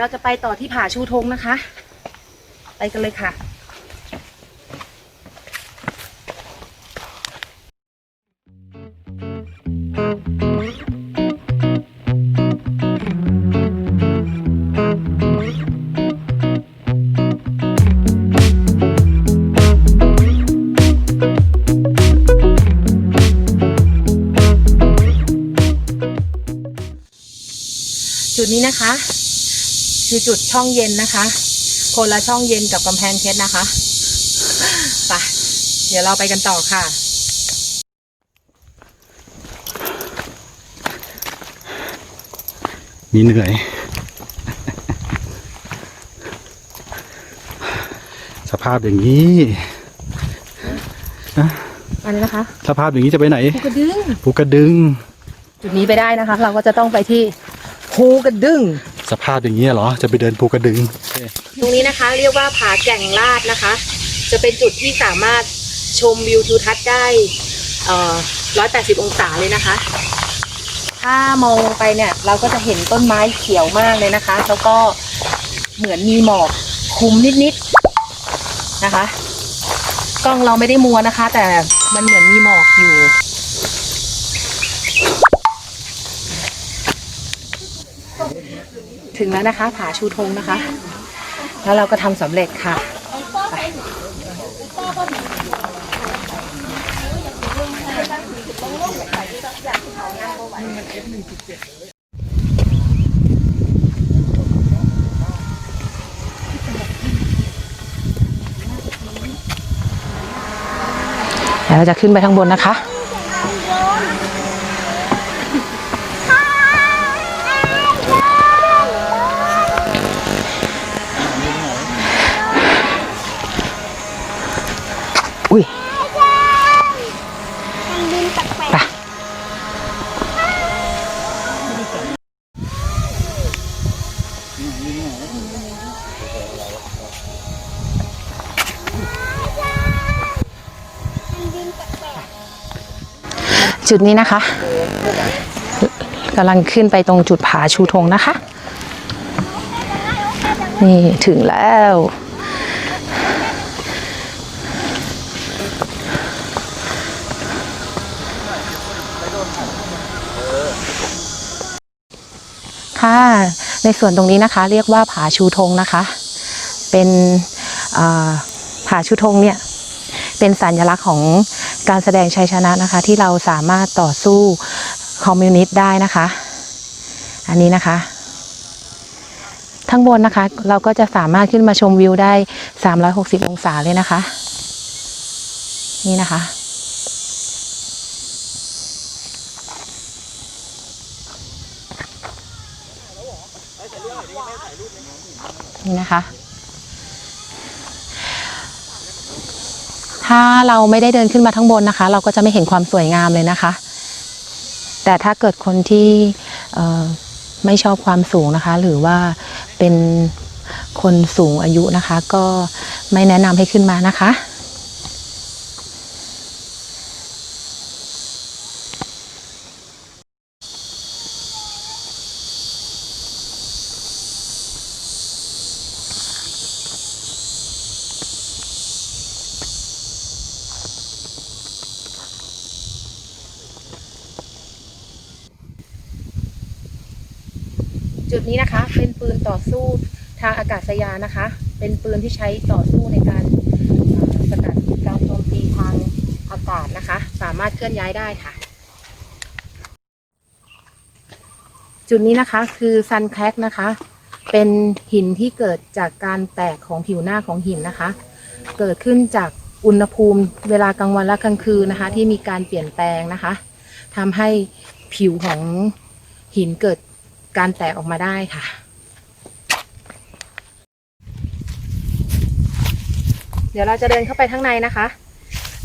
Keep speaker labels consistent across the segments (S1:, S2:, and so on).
S1: เราจะไปต่อที่ผาชูธงนะคะ ไปกันเลยค่ะ คือจุดช่องเย็นนะคะ คนละช่องเย็นกับกำแพงเพชรนะคะไปเดี๋ยวเราไปกันต่อค่ะ
S2: มีเหนื่อย สภาพอย่างนี้
S1: อันนี้นะคะ
S2: สภาพอย่างนี้จะไปไหน
S1: ภูกระดึง
S2: ภูกระดึง
S1: จุดนี้ไปได้นะคะ เราก็จะต้องไปที่ภูกระดึง
S2: สภาพอย่างนี้เหรอ จะไปเดินภูกระดึง
S1: ตรงนี้นะคะเรียกว่าผาแก่งลาดนะคะ จะเป็นจุดที่สามารถชมวิวทิวทัศน์ได้เอ่อ180องศาเลยนะคะ ถ้ามองลงไปเนี่ยเราก็จะเห็นต้นไม้เขียวมากเลยนะคะ แล้วก็เหมือนมีหมอกคลุมนิดๆนะคะ กล้องเราไม่ได้มัวนะคะ แต่มันเหมือนมีหมอกอยู่ ถึงแล้วนะคะ ผาชูธงนะคะ แล้วเราก็ทำสำเร็จค่ะแล้วเราจะขึ้นไปข้างบนนะคะ จุดนี้นะคะกำลังขึ้นไปตรงจุดผาชูธงนะคะ นี่ถึงแล้ว ค่ะ ในส่วนตรงนี้นะคะ เรียกว่าผาชูธงนะคะ เป็นผาชูธงเนี่ย เป็นสัญลักษณ์ของ การแสดงชัยชนะนะคะ ที่เราสามารถต่อสู้คอมมิวนิสต์ได้นะคะ อันนี้นะคะทั้งบนนะคะ เราก็จะสามารถขึ้นมาชมวิวได้ 360 องศาเลยนะคะ นี่นะคะ นี่นะคะ ถ้าเราไม่ได้เดินขึ้นมาทั้งบนนะคะ เราก็จะไม่เห็นความสวยงามเลยนะคะ แต่ถ้าเกิดคนที่ไม่ชอบความสูงนะคะ หรือว่าเป็นคนสูงอายุนะคะ ก็ไม่แนะนำให้ขึ้นมานะคะ ดนี้นะคะ เป็นปืนต่อสู้ทางอากาศยานนะคะ เป็นปืนที่ใช้ต่อสู้ในการสกัดการโจมตีทางอากาศนะคะ สามารถเคลื่อนย้ายได้ค่ะ จุดนี้นะคะคือซันแคลกนะคะ เป็นหินที่เกิดจากการแตกของผิวหน้าของหินนะคะ เกิดขึ้นจากอุณหภูมิเวลากลางวันและกลางคืนนะคะ ที่มีการเปลี่ยนแปลงนะคะทำให้ผิวของหินเกิด การแตกออกมาได้ค่ะ เดี๋ยวเราจะเดินเข้าไปข้างในนะคะ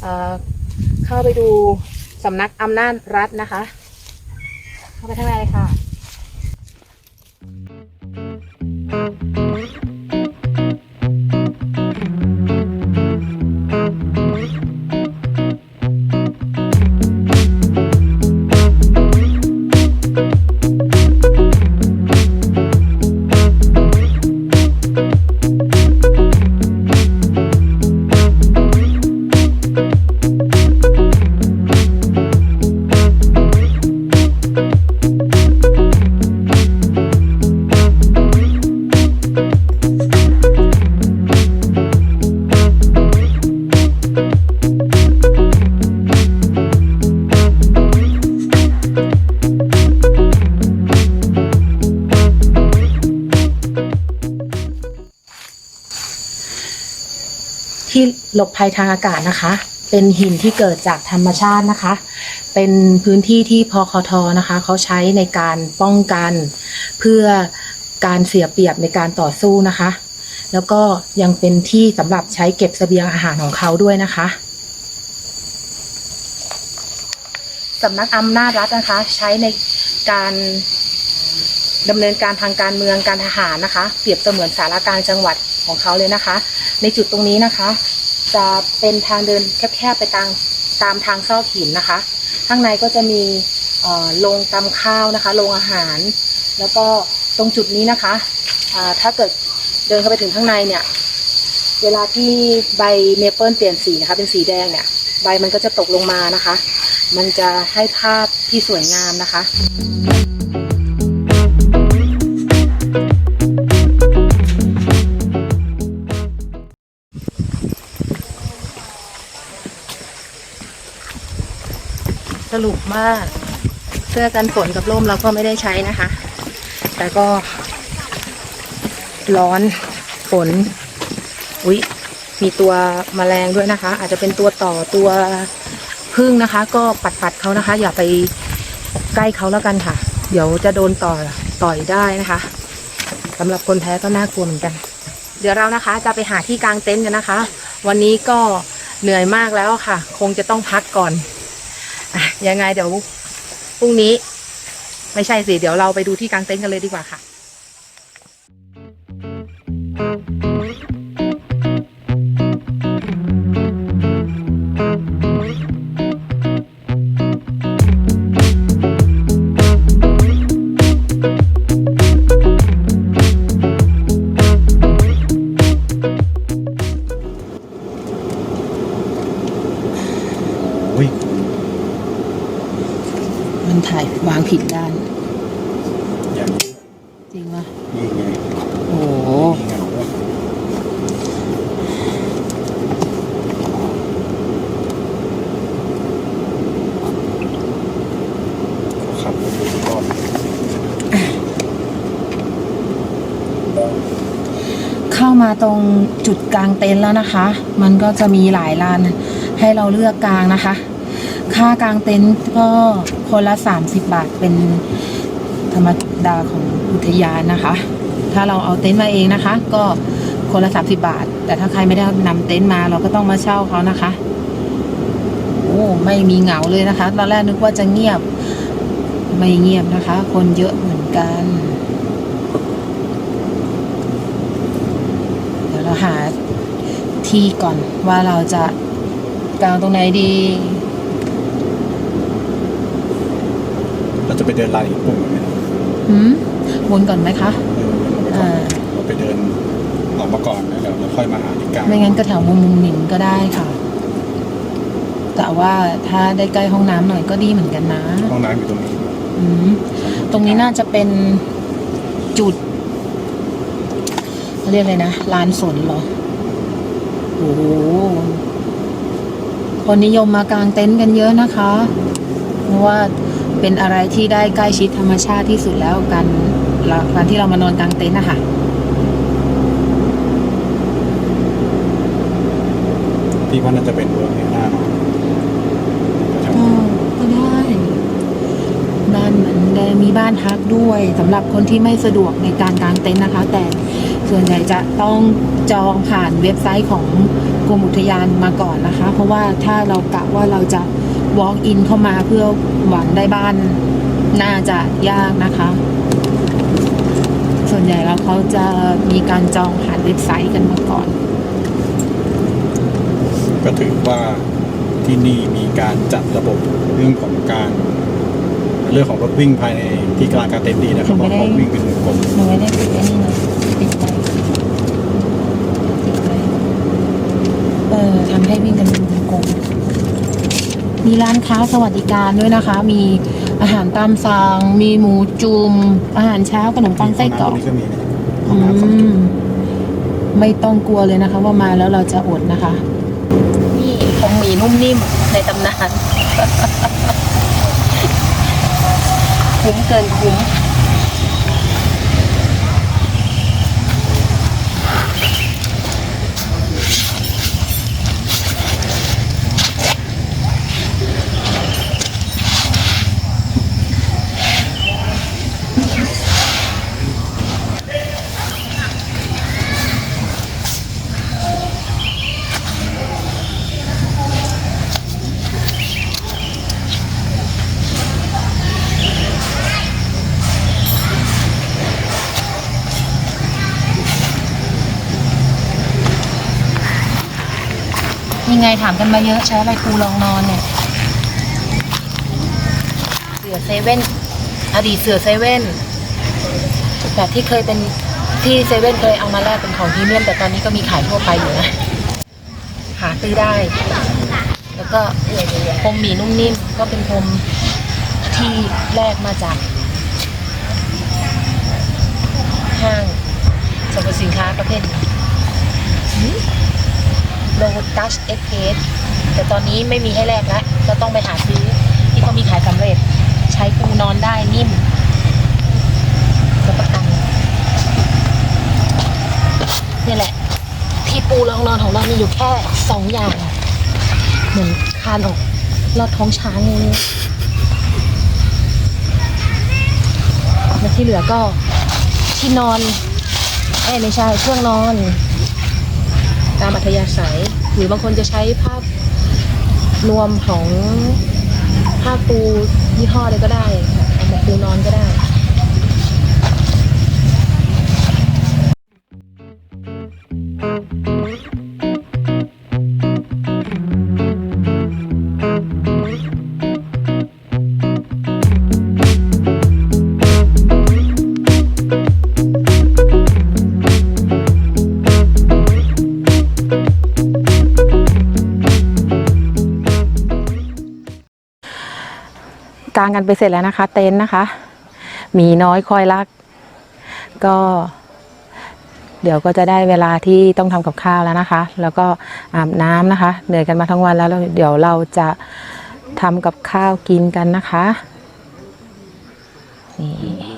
S1: เเข้าไปดูสำนักอำนาจรัฐนะคะ เข้าไปข้างในเลยค่ะ หลบภัยทางอากาศนะคะ เป็นหินที่เกิดจากธรรมชาตินะคะ เป็นพื้นที่ที่พคทนะคะ เขาใช้ในการป้องกัน เพื่อการเสียเปรียบในการต่อสู้นะคะ แล้วก็ยังเป็นที่สำหรับใช้เก็บเสบียงอาหารของเขาด้วยนะคะสำนักอำนาจรัฐนะคะ ใช้ในการ ดำเนินการทางการเมืองการทหารนะคะ เปรียบเสมือนสารกลางจังหวัดของเขาเลยนะคะ ในจุดตรงนี้นะคะ จะเป็นทางเดินแคบๆไปตามตามทางซอกหินนะคะ ข้างในก็จะมีโรงตำข้าวนะคะโรงอาหาร แล้วก็ตรงจุดนี้นะคะถ้าเกิดเดินเข้าไปถึงข้างในเนี่ย เวลาที่ใบเมเปิลเปลี่ยนสีนะคะ เป็นสีแดงเนี่ย ใบมันก็จะตกลงมานะคะ มันจะให้ภาพที่สวยงามนะคะ ว่าเสื้อกันฝนกับร่มเราก็ไม่ได้ใช้นะคะ แต่ก็ ร้อนฝนอุ๊ยมีตัวแมลงด้วยนะคะ อาจจะเป็นตัวต่อตัวพึ่งนะคะ ก็ปัดปัดๆเขานะคะ อย่าไปใกล้เขาแล้วกันค่ะ เดี๋ยวจะโดนต่อต่อยได้นะคะสำหรับคนแพ้ก็น่ากลัวเหมือนกัน เดี๋ยวเรานะคะ จะไปหาที่กางเต็นท์กันนะคะ วันนี้ก็เหนื่อยมากแล้วค่ะ คงจะต้องพักก่อน ยังไงเดี๋ยวพรุ่งนี้ ไม่ใช่สิ เดี๋ยวเราไปดูที่กางเต็นท์กันเลยดีกว่าค่ะ ถ่ายวางผิดด้าน
S2: อย่าง
S1: จริงปะ
S2: นี้ไง
S1: โอ้โห
S2: มีเงาอะขับไปดูรอบ
S1: เข้ามาตรงจุดกลางเต็นท์แล้วนะคะ มันก็จะมีหลายลานให้เราเลือกกลางนะคะ ค่ากลางเต็นท์ก็คนละ 30 บาทเป็นธรรมดาของอุทยานนะคะ ถ้าเราเอาเต็นท์มาเองนะคะ ก็คนละ 30 บาท แต่ถ้าใครไม่ได้นำเต็นท์มาเราก็ต้องมาเช่าเขานะคะโอ้ไม่มีเหงาเลยนะคะ ตอนแรกนึกว่าจะเงียบไม่เงียบนะคะ คนเยอะเหมือนกัน เดี๋ยวเราหาที่ก่อนว่าเราจะกางตรงไหนดี
S2: เราจะไปเดินลานญี่ปุ่นไหม
S1: หืมวนก่อนไหมคะ
S2: เออ
S1: อ่า
S2: เราไปเดินออกมาก่อนแล้วเดี๋ยวเราค่อยมาหาที่กลาง
S1: ไม่งั้นก็แถวมุมมุมหมิงก็ได้ค่ะ แต่ว่าถ้าได้ใกล้ห้องน้ำหน่อยก็ดีเหมือนกันนะ
S2: ห้องน้ำอยู่ตรงนี้
S1: อืมตรงนี้น่าจะเป็นจุดเขาเรียกเลยนะลานสนเหรอโอ้โหคนนิยมมากางเต็นท์กันเยอะนะคะเพราะว่า เป็นอะไรที่ได้ใกล้ชิดธรรมชาติที่สุดแล้วกันละการที่เรามานอนกางเต็นท์นะคะ
S2: พี่ว่าน่าจะเป็นเวิร์กเนี่ยหน้าเนอะแถว
S1: ก็ก็ได้ บ้านเหมือนได้มีบ้านพักด้วยสำหรับคนที่ไม่สะดวกในการกางเต็นท์นะคะ แต่ส่วนใหญ่จะต้องจองผ่านเว็บไซต์ของกรมอุทยานมาก่อนนะคะ เพราะว่าถ้าเรากะว่าเราจะ walk in เข้ามาเพื่อหวังได้บ้าน น่าจะยากนะคะ ส่วนใหญ่แล้วเขาจะมีการจองผ่านเว็บไซต์กันมาก่อน
S2: ก็ถือว่าที่นี่มีการจัดระบบเรื่องของการเรื่องของรถวิ่งภายในที่กลางการเต็นท์ดีนะครับเพ
S1: ไม่
S2: ราะ
S1: ได้
S2: เขาวิ่งเป็นวงกลม
S1: หนูไม่ได้ปิดไอ้นี่นะปิดไปปิดไปเออทำให้วิ่งกันเป็นวงกลม มีร้านค้าสวัสดิการด้วยนะคะ มีอาหารตามสั่งมีหมูจุ่มอาหารเช้าขนมปังไส้กรอก
S2: ห้งน้ำตรงนี้ก็มีนะห้
S1: อื
S2: องน้ำสองจุด
S1: มไม่ต้องกลัวเลยนะคะ ว่ามาแล้วเราจะอดนะคะ นี่ของหมีนุ่มนิ่มในตำนาน คุ้มเกินคุ้ม ยังไงถามกันมาเยอะใช้อะไรปูรองนอนเนี่ย เสือเซเว่นอดีตเสือเซเว่นแบบที่เคยเป็นที่เซเว่นเคยเอามาแลกเป็นของพรีเมียม แต่ตอนนี้ก็มีขายทั่วไปอยู่นะหาซื้อได้ แล้วก็พรมหมีนุ่มนิ่มก็เป็นพรมที่แลกมาจากห้างสรรพสินค้าประเภท โลตัสเอ็กเพสแต่ตอนนี้ไม่มีให้แลกแล้วก็ต้องไปหาซื้อที่เขามีขายสำเร็จ ใช้ปูนอนได้นิ่มรับประกันนี่แหละ ที่ปูรองนอนของเรามีอยู่แค่สองอย่าง เหมือนคานออกลอดท้องช้างอย่างนี้แล้วที่เหลือก็ที่นอนเอ้ไม่ใช่เครื่องนอน ตามอัธยาศัย หรือบางคนจะใช้ภาพรวมของผ้าปูยี่ห้อเลยก็ได้ค่ะเอามาปูนอนก็ได้ กันไปเสร็จแล้วนะคะ เต็นท์นะคะ มีน้อยคอยรัก ก็ เดี๋ยวก็จะได้เวลาที่ต้องทำกับข้าวแล้วนะคะ แล้วก็อาบน้ำนะคะ เหนื่อยกันมาทั้งวันแล้วแล้วเดี๋ยวเราจะทำกับข้าวกินกันนะคะนี่